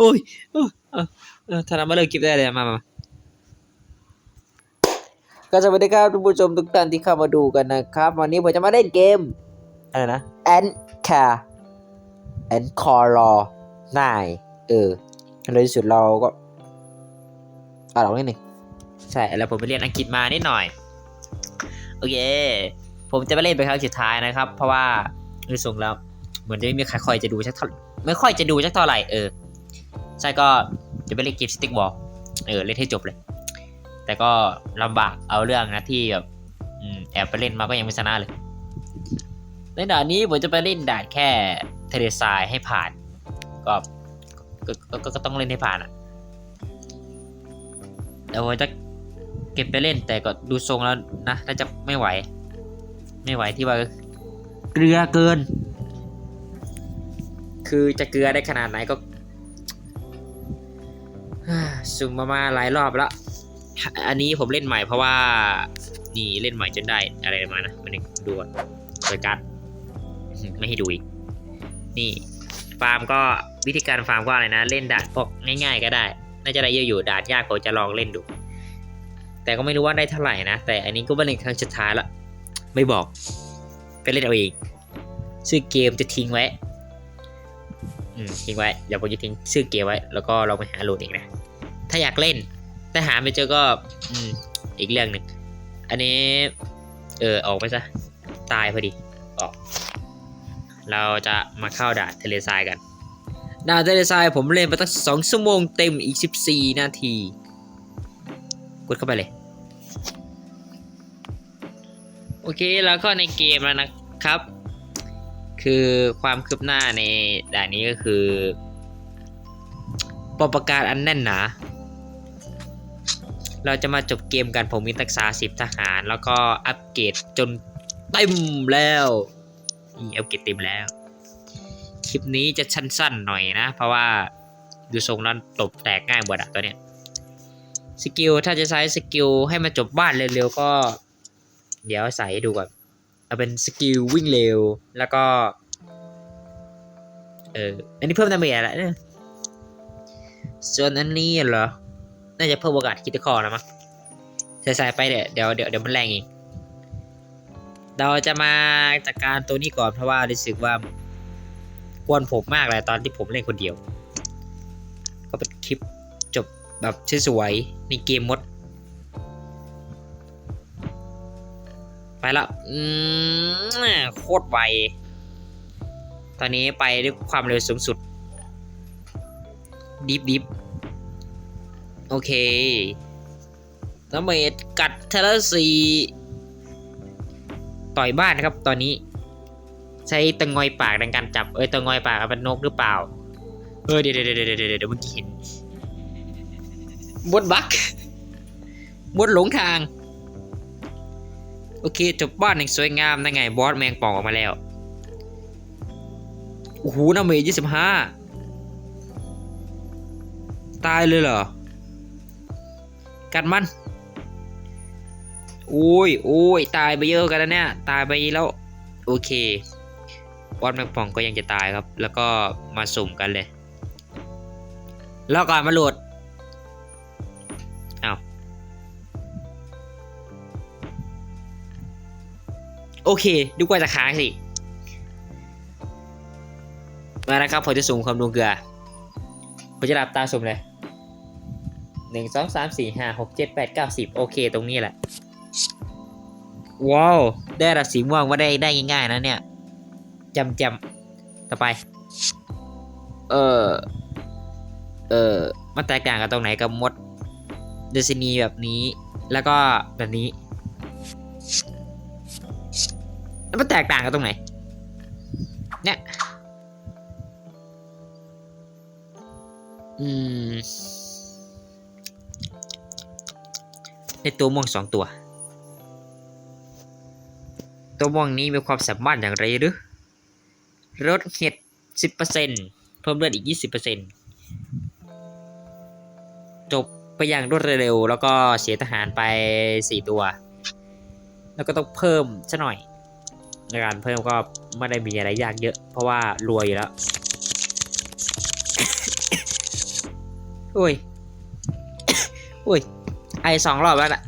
โอ้ยเออเออเออถ้าเรามาเลิกคลิปได้เลยมามามาก็สวัสดีครับทุกผู้ชมทุกท่านที่เข้ามาดูกันนะครับ วันนี้ผมจะมาเล่นเกมอะไรนะ Ant Car Ant Car Law นายเออในที่สุดเราก็อ่านออกนิดหนึ่งใช่แล้วผมไปเรียนอังกฤษมานิดหน่อย โอเค ผมจะไปเล่นเป็นครั้งสุดท้ายนะครับ เพราะว่าดูทรงแล้วเหมือนจะไม่มีใครคอยจะดูสักเท่าไม่ค่อยจะดูสักเท่าไหร่เออ ใช่ก็จะไปเล่นเกมสติ๊กบอลเออเล่นให้จบเลย แต่ก็ลำบากเอาเรื่องนะที่แบบอืมแอบไปเล่นมาก็ยังไม่ชนะเลย ในด่านนี้ผมจะไปเล่นด่านแค่เทเลซายให้ผ่านก็ก็ก็ก็ก็ต้องเล่นให้ผ่านอะแต่ผมจะเก็บไปเล่นแต่ก็ดูทรงแล้วนะน่าจะไม่ไหว ไม่ไหวที่ว่าเกลือเกิน คือจะเกลือได้ขนาดไหนก็ สุ่มมามาหลายรอบแล้ว อันนี้ผมเล่นใหม่เพราะว่า นี่เล่นใหม่จนได้อะไรมานะมันดูก่อนเปิดการ์ดไม่ให้ดูอีก นี่ฟาร์มก็วิธีการฟาร์มก็อะไรนะ เล่นด่านพวกง่าย ๆ ก็ได้ น่าจะได้เยอะอยู่ด่านยากผมจะลองเล่นดู แต่ก็ไม่รู้ว่าได้เท่าไหร่นะ แต่อันนี้ก็เป็นครั้งสุดท้ายละ ไม่บอก ไปเล่นเอาเองชื่อเกมจะทิ้งไว้ อืมทิ้งไว้เดี๋ยวผมจะทิ้งชื่อเกมไว้ แล้วก็ลองไปหาโหลดเองนะ ถ้าอยากเล่นแต่หาไม่เจอก็อืมอีกเรื่องหนึ่งอันนี้ เออออกไปซะ ตายพอดี ออก เราจะมาเข้าด่านทะเลทรายกัน ด่านทะเลทรายผมเล่นไปตั้งสองชั่วโมงเต็มอีกสิบสี่นาที กดเข้าไปเลย โอเคแล้วก็ในเกมแล้วนะครับ คือความคืบหน้าในด่านนี้ก็คือปมประกาศอันแน่นหนา เราจะมาจบเกมกันผมมีทักษะสิบทหาร แล้วก็อัปเกรดจนเต็มแล้วนี่อัปเกรดเต็มแล้ว คลิปนี้จะสั้นๆหน่อยนะ เพราะว่าดูทรงนั้นตบแตกง่ายหมดอะตัวเนี้ยสกิลถ้าจะใช้สกิลให้มันจบบ้านเร็วๆก็ เดี๋ยวใส่ให้ดูก่อนเอาเป็นสกิลวิ่งเร็วแล้วก็เอออันนี้เพิ่มดาเมจแหละเนี่ยส่วนอันนี้เหรอ น่าจะเพิ่มโอกาสคิดคอนะมั้งใส่ไปเดี๋ยวเดี๋ยวเดี๋ยวเดี๋ยวมันแรงเองเราจะมาจัดการตัวนี้ก่อนเพราะว่ารู้สึกว่ากวนผมมากเลยตอนที่ผมเล่นคนเดียว ก็เป็นคลิปจบแบบสวยๆในเกมมด ไปละอืมโคตรไวตอนนี้ไปด้วยความเร็วสูงสุดดิฟดิฟ โอเคน้ำเมดกัดเทเลสีต่อยบ้านนะครับ ตอนนี้ ใช้ตะงอยปากในการจับ เอ้ยตะงอยปากเป็นนกหรือเปล่า เออเดี๋ยวเดี๋ยวเดี๋ยวเดี๋ยวเดี๋ยวเมื่อกี้เห็นบดบักบดหลงทาง โอเค จบบ้านอย่างสวยงามได้ไง บอสแมงป่องออกมาแล้ว โอ้โหน้ำเมย์ยี่สิบห้าตายเลยเหรอ กัดมันโอ้ยโอ้ยตายไปเยอะกันแล้วเนี่ย ตายไปแล้ว โอเคบอสแมงป่องก็ยังจะตายครับ แล้วก็มาสุ่มกันเลย แล้วก่อนมาโหลดเอาโอเค ดูกว่าจะค้างสิ มานะครับผมจะสุ่มความดวงเกลือผมจะหลับตาสุ่มเลย หนึ่งสองสามสี่ห้าหกเจ็ดแปดเก้าสิบโอเคตรงนี้แหละ ว้าว ได้ระสีม่วงว่าได้ได้ง่ายๆนะเนี่ยจำจำต่อไป เออเออมันแตกต่างกันตรงไหนกับมดเดซินีแบบนี้ แล้วก็แบบนี้แล้วมันแตกต่างกันตรงไหน เนี่ย อืม ตัวม่วงสองตัว ตัวม่วงนี้มีความสามารถอย่างไรหรือลดเห็ดสิบเปอร์เซ็นเพิ่มเลือดอีกยี่สิบเปอร์เซ็นจบไปอย่างรวดเร็ว แล้วก็เสียทหารไปสี่ตัว แล้วก็ต้องเพิ่มซะหน่อยในการเพิ่มก็ไม่ได้มีอะไรยากเยอะ เพราะว่ารวยอยู่แล้วโอ้ยโอ้ย ไอสองรอบแล้วน่ะ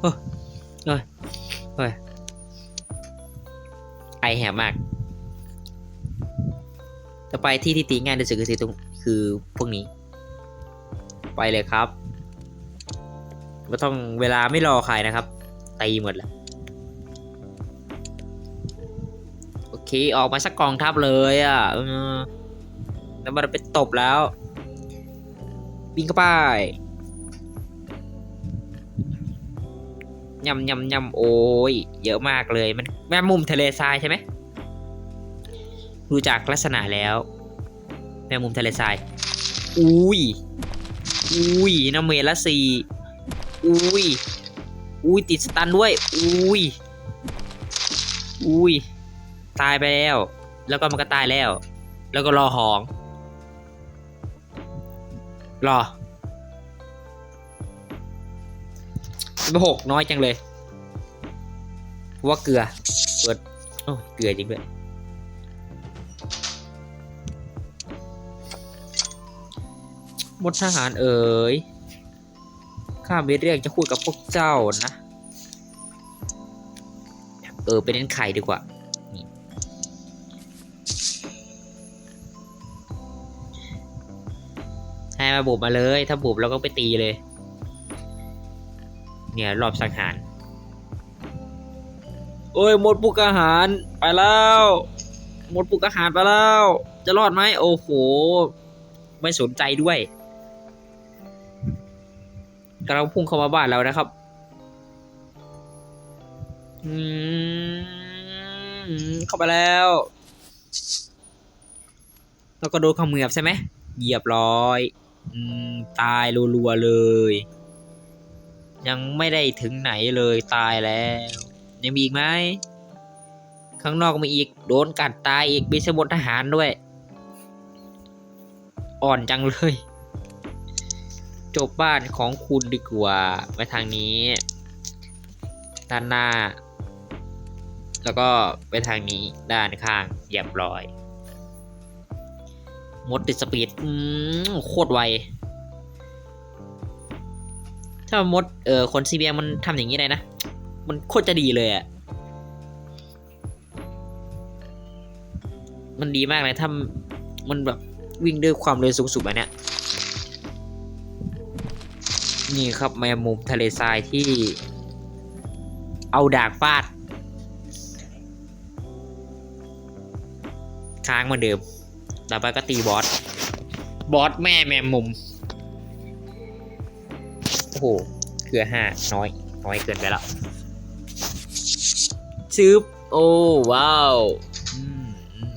โอ้ยโอ้ยไอแหบมากจะไปที่ที่ตีง่ายที่สุดคือสิตรงคือพวกนี้ ไปเลยครับไม่ต้องเวลาไม่รอใครนะครับตีหมดแล้วโอเคออกมาสักกองทัพเลยอะแล้วมันไปตบแล้ว วิ่งเข้าไปยำยำยำโอ้ย เยอะมากเลย มันแม่มุมทะเลทรายใช่ไหมดูจากลักษณะแล้ว แม่มุมทะเลทราย อุ้ย อุ้ยน้ำเมละสี่อุ้ย อุ้ยติดสตันด้วย อุ้ย อุ้ย ตายไปแล้ว แล้วก็มันก็ตายแล้ว แล้วก็รอหอง รอไปหกน้อยจังเลย ว่าเกลือ เปิดโอ้เกลือจริงด้วยมดทหารเอ๋ย ข้าไม่เรียกจะคุยกับพวกเจ้านะ เออไปเน้นไข่ดีกว่า ให้มาบุบมาเลย ถ้าบุบเราก็ไปตีเลย เนี่ยรอบสังหาร โอ้ยหมดปุกอาหารไปแล้วหมดปุกอาหารไปแล้ว จะรอดไหมโอ้โห ไม่สนใจด้วยกำลังพุ่งเข้ามาบ้านเรานะครับอืมเข้าไปแล้วแล้วก็โดนขมือบใช่ไหมเหยียบร้อย ตายรัวๆเลย ยังไม่ได้ถึงไหนเลยตายแล้ว ยังมีอีกไหมข้างนอกมีอีกโดนกัดตายอีกมีสมุนทหารด้วย อ่อนจังเลย จบบ้านของคุณดีกว่าไปทางนี้ ด้านหน้า แล้วก็ไปทางนี้ด้านข้างเรียบร้อย มดติดสปีดโคตรไว ถ้ามดเออคนซีเบียมันทำอย่างนี้ได้นะ มันโคตรจะดีเลยอะ่ะมันดีมากเลยถ้ามันแบบวิ่งด้วยความเร็วสูงสุดแบบเนี้ยนี่ครับแมงมุมทะเลทรายที่ เอาดากฟาด ค้างมือนเดิม ต่อไปก็ตีบอส บอสแม่แมงมุม โอ้โห เกลือห้าน้อย น้อยเกินไปแล้วชึบโอ้ว้าว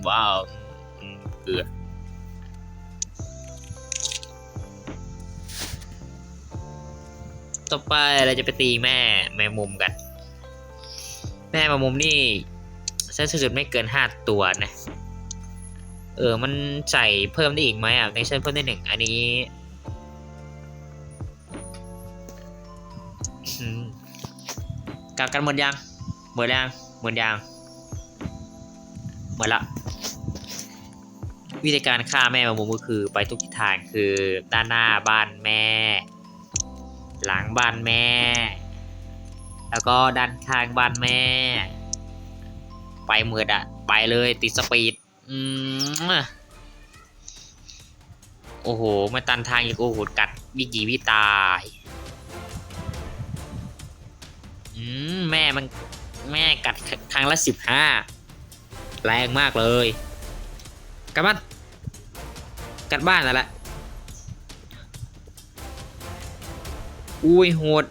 ว้าวเกลือต่อไปเราจะไปตีแม่แมงมุมกัน แม่แมงมุมนี่เส้นสุดไม่เกินห้าตัวนะ เออ มันใส่เพิ่มได้อีกไหมอะในเส้นเพิ่มได้หนึ่ง อันนี้กลับกันหมดยัง หมดยังหมดยัง หมดละ วิธีการฆ่าแม่มงมุมก็คือไปทุกทิศทางคือด้านหน้าบ้านแม่ หลังบ้านแม่ แล้วก็ด้านข้างบ้านแม่ ไปเมือดอะไปเลยติดสปีด อืมโอ้โห มาตันทางอีกโอ้โหกัดวิกีวิตาย อืม แม่มันแม่กัดครั้งละสิบห้าแรงมากเลยกับบ้านกัดบ้านนั่นแหละอุ้ยโหด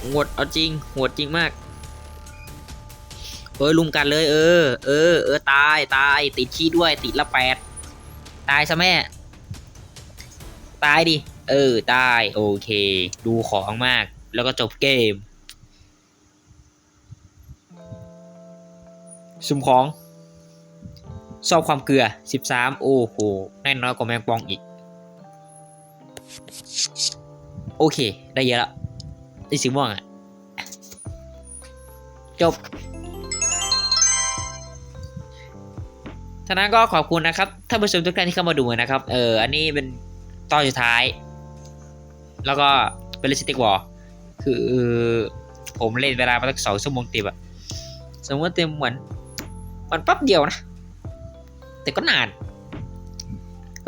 โหดเอาจริงโหดจริงมาก เอ้ยลุมกันเลย เออ เออ เออตายตาย ติดขี้ด้วย ติดละแปดตายซะแม่ ตายดิ เออ ตาย โอเค ดูของมาก แล้วก็จบเกม สุ่มของ ชอบความเกลือ 13 โอ้โหแน่น้อยกว่าแมงปองอีก โอเค ได้เยอะแล้วได้สีม่วงอะ จบ ท่านั้นก็ขอบคุณนะครับท่านผู้ชมทุกท่านที่เข้ามาดูนะครับ เออ อันนี้เป็นตอนสุดท้าย แล้วก็เป็นเลสติกวอลคือผมเล่นเวลามาตั้งสองชั่วโมงเต็มอะสมมติเต็มเหมือนมันปั๊บเดียวนะ แต่ก็นาน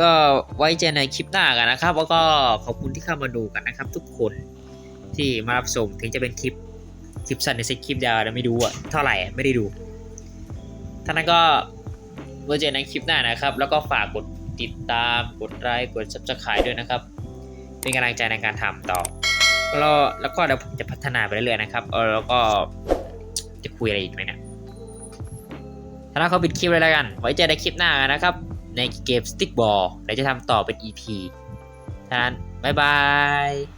ก็ไว้เจอในคลิปหน้ากันนะครับ แล้วก็ขอบคุณที่เข้ามาดูกันนะครับ ทุกคนที่มารับชมถึงจะเป็นคลิปคลิปสั้นในเซตคลิปยาวนะไม่ดูอะเท่าไหร่ไม่ได้ดูท่านั้นก็ ไว้เจอในคลิปหน้านะครับ แล้วก็ฝากกดติดตามกดไลค์กด subscribe ด้วยนะครับ เป็นกำลังใจในการทำต่อแล้วแล้วก็เดี๋ยวผมจะพัฒนาไปเรื่อยๆนะครับเออแล้วก็จะคุยอะไรอีกไหมเนี่ยถ้าเราเขาปิดคลิปเลยแล้วกัน ไว้เจอในคลิปหน้านะครับ ในเกม Stickball เดี๋ยวจะทำต่อเป็น EP ท่านั้นบ๊ายบาย